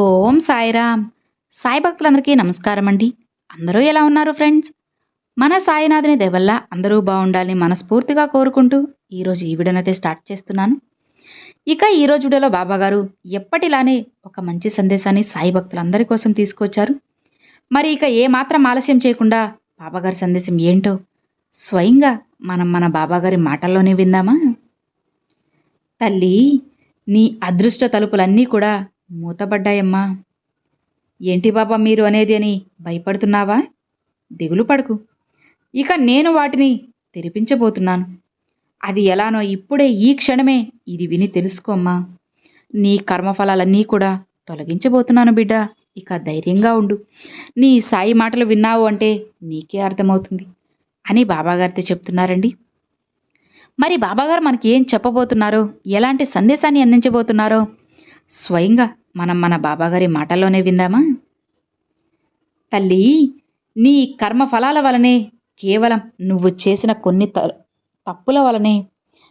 ఓం సాయిరామ్. సాయి భక్తులందరికీ నమస్కారం అండి అందరూ ఎలా ఉన్నారు ఫ్రెండ్స్? మన సాయినాథుని దయవల్ల అందరూ బాగుండాలని మనస్ఫూర్తిగా కోరుకుంటూ ఈరోజు ఈ వీడియోనైతే స్టార్ట్ చేస్తున్నాను. ఇక ఈరోజు వీడియోలో బాబాగారు ఎప్పటిలానే ఒక మంచి సందేశాన్ని సాయి భక్తులందరి కోసం తీసుకొచ్చారు. మరి ఇక ఏ మాత్రం ఆలస్యం చేయకుండా బాబాగారి సందేశం ఏంటో స్వయంగా మనం మన బాబాగారి మాటల్లోనే విందామా? తల్లి నీ అదృష్ట తలుపులన్నీ కూడా మూతబడ్డాయమ్మా ఏంటి బాబా మీరు అనేది అని భయపడుతున్నావా? దిగులు పడకు. ఇక నేను వాటిని తెరిపించబోతున్నాను. అది ఎలానో ఇప్పుడే ఈ క్షణమే ఇది విని తెలుసుకోమ్మా నీ కర్మఫలాలన్నీ కూడా తొలగించబోతున్నాను బిడ్డ. ఇక ధైర్యంగా ఉండు. నీ సాయి మాటలు విన్నావు అంటే నీకే అర్థమవుతుంది అని బాబాగారితో చెప్తున్నారండి. మరి బాబాగారు మనకి ఏం చెప్పబోతున్నారో ఎలాంటి సందేశాన్ని అందించబోతున్నారో స్వయంగా మనం మన బాబాగారి మాటల్లోనే విందామా? తల్లి నీ కర్మ ఫలాల వలనే కేవలం నువ్వు చేసిన కొన్ని త తప్పుల వలనే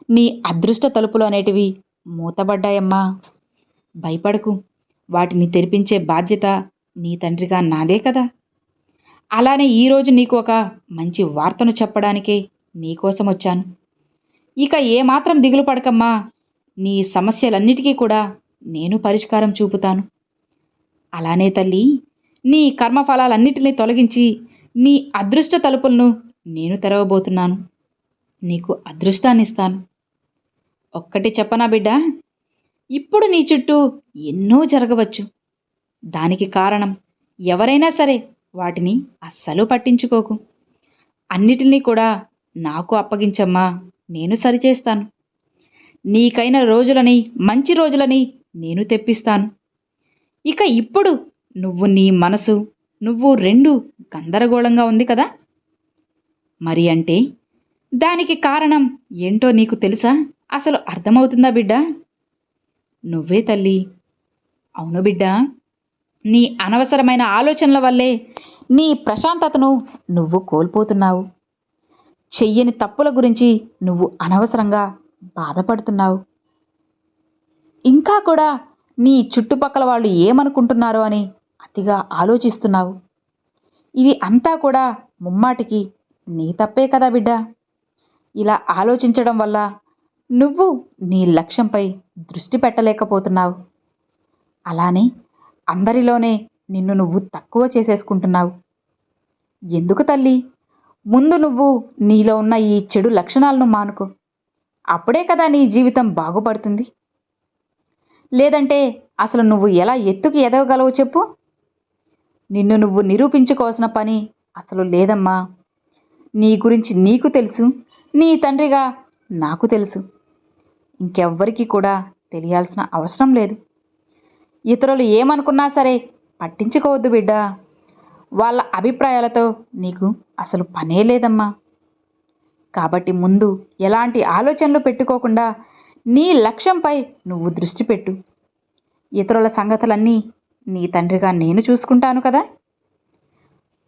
నీ అదృష్ట తలుపులు అనేటివి మూతబడ్డాయమ్మా. భయపడకు వాటిని తెరిపించే బాధ్యత నీ తండ్రిగా నాదే కదా. అలానే ఈరోజు నీకు ఒక మంచి వార్తను చెప్పడానికే నీకోసం వచ్చాను. ఇక ఏమాత్రం దిగులు పడకమ్మా నీ సమస్యలన్నిటికీ కూడా నేను పరిష్కారం చూపుతాను. అలానే తల్లి నీ కర్మఫలాలన్నిటినీ తొలగించి నీ అదృష్ట తలుపులను నేను తెరవబోతున్నాను. నీకు అదృష్టాన్ని ఇస్తాను ఒక్కటి చెప్పనా బిడ్డ? ఇప్పుడు నీ చుట్టూ ఎన్నో జరగవచ్చు. దానికి కారణం ఎవరైనా సరే వాటిని అస్సలు పట్టించుకోకు. అన్నిటినీ కూడా నాకు అప్పగించమ్మా నేను సరిచేస్తాను. నీకైన రోజులని మంచి రోజులని నేను తెప్పిస్తాను. ఇక ఇప్పుడు నువ్వు నీ మనసు నువ్వు రెండు గందరగోళంగా ఉంది కదా? మరి అంటే దానికి కారణం ఏంటో నీకు తెలుసా? అసలు అర్థమవుతుందా బిడ్డ? నువ్వే తల్లి. అవును బిడ్డ. నీ అనవసరమైన ఆలోచనల వల్లే నీ ప్రశాంతతను నువ్వు కోల్పోతున్నావు. చెయ్యని తప్పుల గురించి నువ్వు అనవసరంగా బాధపడుతున్నావు. ఇంకా కూడా నీ చుట్టుపక్కల వాళ్ళు ఏమనుకుంటున్నారో అని అతిగా ఆలోచిస్తున్నావు. ఇది అంతా కూడా ముమ్మాటికి నీ తప్పే కదా బిడ్డ. ఇలా ఆలోచించడం వల్ల నువ్వు నీ లక్ష్యంపై దృష్టి పెట్టలేకపోతున్నావు. అలానే అందరిలోనే నిన్ను నువ్వు తక్కువ చేసేసుకుంటున్నావు. ఎందుకు తల్లి? ముందు నువ్వు నీలో ఉన్న ఈ చెడు లక్షణాలను మానుకో. అప్పుడే కదా నీ జీవితం బాగుపడుతుంది. లేదంటే అసలు నువ్వు ఎలా ఎత్తుకు ఎదగగలవు చెప్పు? నిన్ను నువ్వు నిరూపించుకోవాల్సిన పని అసలు లేదమ్మా. నీ గురించి నీకు తెలుసు. నీ తండ్రిగా నాకు తెలుసు. ఇంకెవ్వరికీ కూడా తెలియాల్సిన అవసరం లేదు. ఇతరులు ఏమనుకున్నా సరే పట్టించుకోవద్దు బిడ్డ. వాళ్ళ అభిప్రాయాలతో నీకు అసలు పనే లేదమ్మా. కాబట్టి ముందు ఎలాంటి ఆలోచనలు పెట్టుకోకుండా నీ లక్ష్యంపై నువ్వు దృష్టి పెట్టు. ఇతరుల సంగతులన్నీ నీ తండ్రిగా నేను చూసుకుంటాను కదా?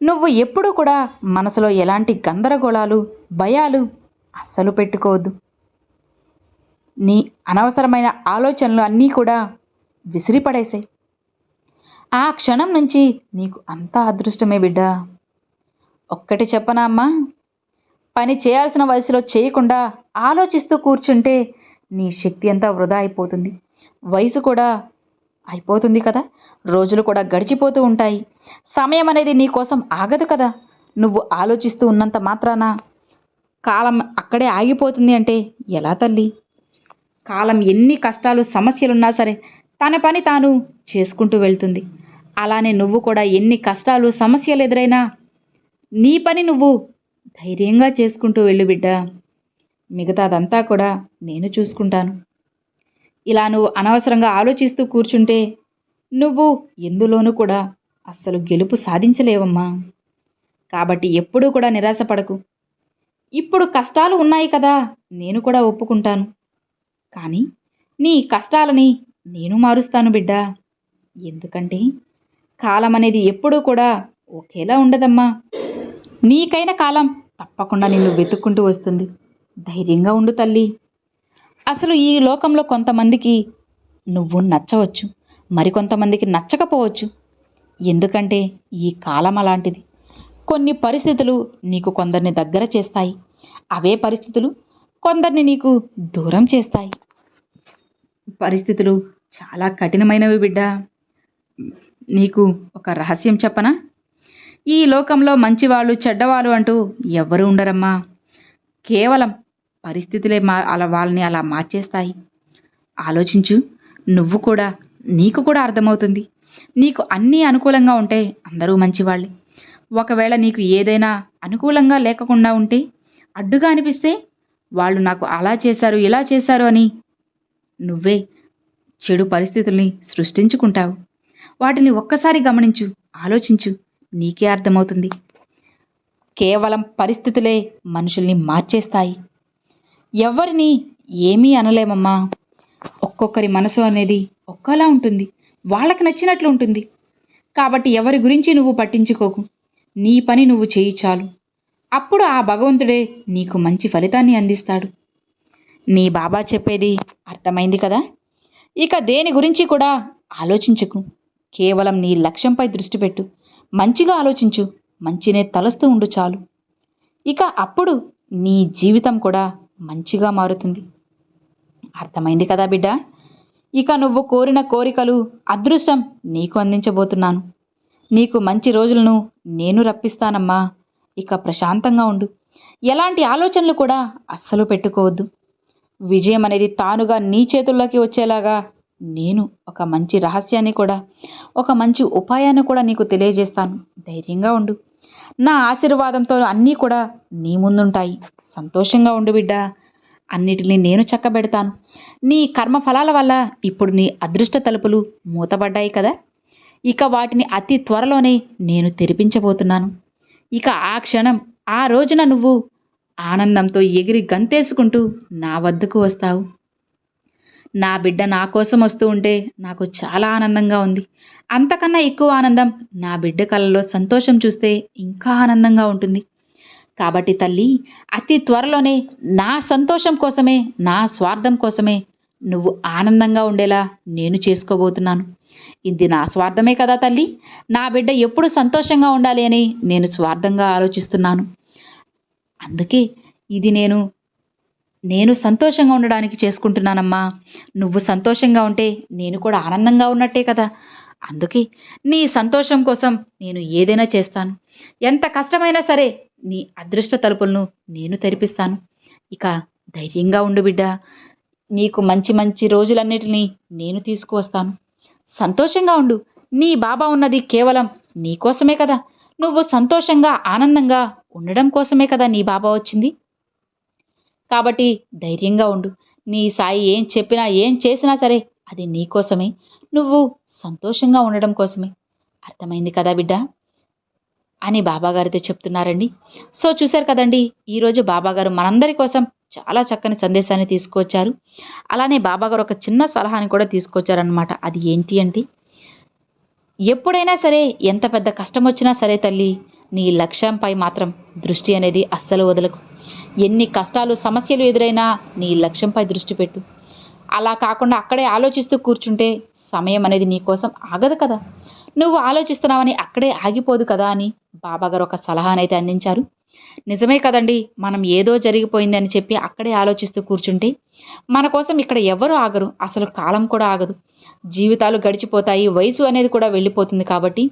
నువ్వు ఎప్పుడూ కూడా మనసులో ఎలాంటి గందరగోళాలు భయాలు అస్సలు పెట్టుకోవద్దు. నీ అనవసరమైన ఆలోచనలు అన్నీ కూడా విసిరిపడేసాయి. ఆ క్షణం నుంచి నీకు అంతా అదృష్టమే బిడ్డా. ఒక్కటి చెప్పనా అమ్మా? పని చేయాల్సిన వయసులో చేయకుండా ఆలోచిస్తూ కూర్చుంటే నీ శక్తి అంతా వృధా అయిపోతుంది. వయసు కూడా అయిపోతుంది కదా? రోజులు కూడా గడిచిపోతూ ఉంటాయి. సమయం అనేది నీ కోసం ఆగదు కదా? నువ్వు ఆలోచిస్తూ ఉన్నంత మాత్రాన కాలం అక్కడే ఆగిపోతుంది అంటే ఎలా తల్లి? కాలం ఎన్ని కష్టాలు సమస్యలున్నా సరే తన పని తాను చేసుకుంటూ వెళ్తుంది. అలానే నువ్వు కూడా ఎన్ని కష్టాలు సమస్యలు ఎదురైనా నీ పని నువ్వు ధైర్యంగా చేసుకుంటూ వెళ్ళు బిడ్డ. మిగతాదంతా కూడా నేను చూసుకుంటాను. ఇలా నువ్వు అనవసరంగా ఆలోచిస్తూ కూర్చుంటే నువ్వు ఎందులోనూ కూడా అస్సలు గెలుపు సాధించలేవమ్మా. కాబట్టి ఎప్పుడూ కూడా నిరాశపడకు. ఇప్పుడు కష్టాలు ఉన్నాయి కదా నేను కూడా ఒప్పుకుంటాను. కానీ నీ కష్టాలని నేను మారుస్తాను బిడ్డ. ఎందుకంటే కాలం అనేది ఎప్పుడూ కూడా ఒకేలా ఉండదమ్మా. నీకైన కాలం తప్పకుండా నిన్ను వెతుక్కుంటూ వస్తుంది. ధైర్యంగా ఉండు తల్లి. అసలు ఈ లోకంలో కొంతమందికి నువ్వు నచ్చవచ్చు మరికొంతమందికి నచ్చకపోవచ్చు. ఎందుకంటే ఈ కాలం అలాంటిది. కొన్ని పరిస్థితులు నీకు కొందరిని దగ్గర చేస్తాయి. అవే పరిస్థితులు కొందరిని నీకు దూరం చేస్తాయి. పరిస్థితులు చాలా కఠినమైనవి బిడ్డ. నీకు ఒక రహస్యం చెప్పనా? ఈ లోకంలో మంచివాళ్ళు చెడ్డవాళ్ళు అంటూ ఎవ్వరూ ఉండరమ్మా. కేవలం పరిస్థితులే మా అలా వాళ్ళని అలా మార్చేస్తాయి. ఆలోచించు నువ్వు కూడా నీకు కూడా అర్థమవుతుంది. నీకు అన్నీ అనుకూలంగా ఉంటే అందరూ మంచివాళ్ళే. ఒకవేళ నీకు ఏదైనా అనుకూలంగా లేకుండా ఉంటే అడ్డుగా అనిపిస్తే వాళ్ళు నాకు అలా చేశారు ఇలా చేశారు అని నువ్వే చెడు పరిస్థితుల్ని సృష్టించుకుంటావు. వాటిని ఒక్కసారి గమనించు ఆలోచించు నీకే అర్థమవుతుంది. కేవలం పరిస్థితులే మనుషుల్ని మార్చేస్తాయి. ఎవరిని ఏమీ అనలేమమ్మా. ఒక్కొక్కరి మనసు అనేది ఒక్కలా ఉంటుంది. వాళ్ళకి నచ్చినట్లు ఉంటుంది. కాబట్టి ఎవరి గురించి నువ్వు పట్టించుకోకు. నీ పని నువ్వు చేయి చాలు. అప్పుడు ఆ భగవంతుడే నీకు మంచి ఫలితాన్ని అందిస్తాడు. నీ బాబా చెప్పేది అర్థమైంది కదా? ఇక దేని గురించి కూడా ఆలోచించకు. కేవలం నీ లక్ష్యంపై దృష్టి పెట్టు. మంచిగా ఆలోచించు. మంచినే తలస్తూ ఉండు చాలు. ఇక అప్పుడు నీ జీవితం కూడా మంచిగా మారుతుంది. అర్థమైంది కదా బిడ్డ? ఇక నువ్వు కోరిన కోరికలు అదృష్టం నీకు అందించబోతున్నాను. నీకు మంచి రోజులను నేను రప్పిస్తానమ్మా. ఇక ప్రశాంతంగా ఉండు. ఎలాంటి ఆలోచనలు కూడా అస్సలు పెట్టుకోవద్దు. విజయం అనేది తానుగా నీ చేతుల్లోకి వచ్చేలాగా నేను ఒక మంచి రహస్యాన్ని కూడా ఒక మంచి ఉపాయాన్ని కూడా నీకు తెలియజేస్తాను. ధైర్యంగా ఉండు. నా ఆశీర్వాదంతో అన్నీ కూడా నీ ముందుంటాయి. సంతోషంగా ఉండు బిడ్డ. అన్నిటిని నేను చక్కబెడతాను. నీ కర్మ ఫలాల వల్ల ఇప్పుడు నీ అదృష్ట తలుపులు మూతబడ్డాయి కదా. ఇక వాటిని అతి త్వరలోనే నేను తెరిపించబోతున్నాను. ఇక ఆ క్షణం ఆ రోజున నువ్వు ఆనందంతో ఎగిరి గంతేసుకుంటూ నా వద్దకు వస్తావు. నా బిడ్డ నా కోసం వస్తూ ఉంటే నాకు చాలా ఆనందంగా ఉంది. అంతకన్నా ఎక్కువ ఆనందం నా బిడ్డ కళ్ళలో సంతోషం చూస్తే ఇంకా ఆనందంగా ఉంటుంది. కాబట్టి తల్లి అతి త్వరలోనే నా సంతోషం కోసమే నా స్వార్థం కోసమే నువ్వు ఆనందంగా ఉండేలా నేను చేసుకోబోతున్నాను. ఇది నా స్వార్థమే కదా తల్లి? నా బిడ్డ ఎప్పుడు సంతోషంగా ఉండాలి అని నేను స్వార్థంగా ఆలోచిస్తున్నాను. అందుకే ఇది నేను నేను సంతోషంగా ఉండడానికి చేసుకుంటున్నానమ్మా. నువ్వు సంతోషంగా ఉంటే నేను కూడా ఆనందంగా ఉన్నట్టే కదా. అందుకే నీ సంతోషం కోసం నేను ఏదైనా చేస్తాను. ఎంత కష్టమైనా సరే నీ అదృష్ట తలుపులను నేను తెరిపిస్తాను. ఇక ధైర్యంగా ఉండు బిడ్డ. నీకు మంచి మంచి రోజులన్నిటినీ నేను తీసుకువస్తాను. సంతోషంగా ఉండు. నీ బాబా ఉన్నది కేవలం నీ కోసమే కదా. నువ్వు సంతోషంగా ఆనందంగా ఉండడం కోసమే కదా నీ బాబా వచ్చింది. కాబట్టి ధైర్యంగా ఉండు. నీ సాయి ఏం చెప్పినా ఏం చేసినా సరే అది నీ కోసమే. నువ్వు సంతోషంగా ఉండడం కోసమే. అర్థమైంది కదా బిడ్డ? అని బాబాగారితో చెప్తున్నారండి. సో చూశారు కదండి ఈరోజు బాబాగారు మనందరి కోసం చాలా చక్కని సందేశాన్ని తీసుకొచ్చారు. అలానే బాబాగారు ఒక చిన్న సలహాని కూడా తీసుకొచ్చారనమాట అది ఏంటి అంటే ఎప్పుడైనా సరే ఎంత పెద్ద కష్టం వచ్చినా సరే తల్లి నీ లక్ష్యంపై మాత్రం దృష్టి అనేది అస్సలు వదలకు. ఎన్ని కష్టాలు సమస్యలు ఎదురైనా నీ లక్ష్యంపై దృష్టి పెట్టు. అలా కాకుండా అక్కడే ఆలోచిస్తూ కూర్చుంటే సమయం అనేది నీకోసం ఆగదు కదా. నువ్వు ఆలోచిస్తున్నావని అక్కడే ఆగిపోదు కదా అని బాబాగారు ఒక సలహానైతే అందించారు. నిజమే కదండి మనం ఏదో జరిగిపోయింది అని చెప్పి అక్కడే ఆలోచిస్తూ కూర్చుంటే మన కోసం ఇక్కడ ఎవరు ఆగరు అసలు కాలం కూడా ఆగదు. జీవితాలు గడిచిపోతాయి వయసు అనేది కూడా వెళ్ళిపోతుంది కాబట్టి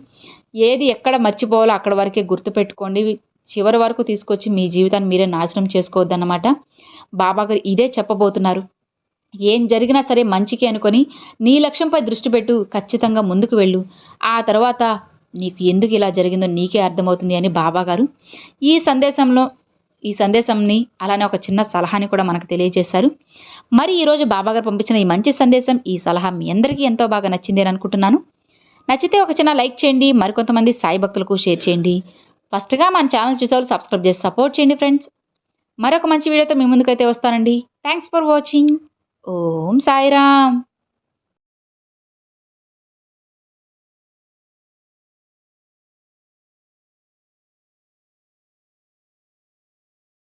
ఏది ఎక్కడ మర్చిపోవాలో అక్కడ వరకే గుర్తుపెట్టుకోండి. చివరి వరకు తీసుకొచ్చి మీ జీవితాన్ని మీరే నాశనం చేసుకోవద్దన్నమాట. బాబాగారు ఇదే చెప్పబోతున్నారు. ఏం జరిగినా సరే మంచికి అనుకొని నీ లక్ష్యంపై దృష్టి పెట్టు ఖచ్చితంగా ముందుకు వెళ్ళు. ఆ తర్వాత నీకు ఎందుకు ఇలా జరిగిందో నీకే అర్థమవుతుంది అని బాబాగారు ఈ సందేశంలో ఈ సందేశంని అలానే ఒక చిన్న సలహాని కూడా మనకు తెలియజేశారు. మరి ఈరోజు బాబాగారు పంపించిన ఈ మంచి సందేశం ఈ సలహా మీ అందరికీ ఎంతో బాగా నచ్చింది అని అనుకుంటున్నాను. నచ్చితే ఒక చిన్న లైక్ చేయండి మరికొంతమంది సాయి భక్తులకు షేర్ చేయండి. ఫస్ట్గా మన ఛానల్ చూసేవాళ్ళు సబ్స్క్రైబ్ చేసి సపోర్ట్ చేయండి ఫ్రెండ్స్. మరొక మంచి వీడియోతో మీ ముందుకైతే వస్తానండి. Thanks for watching Om Sairam.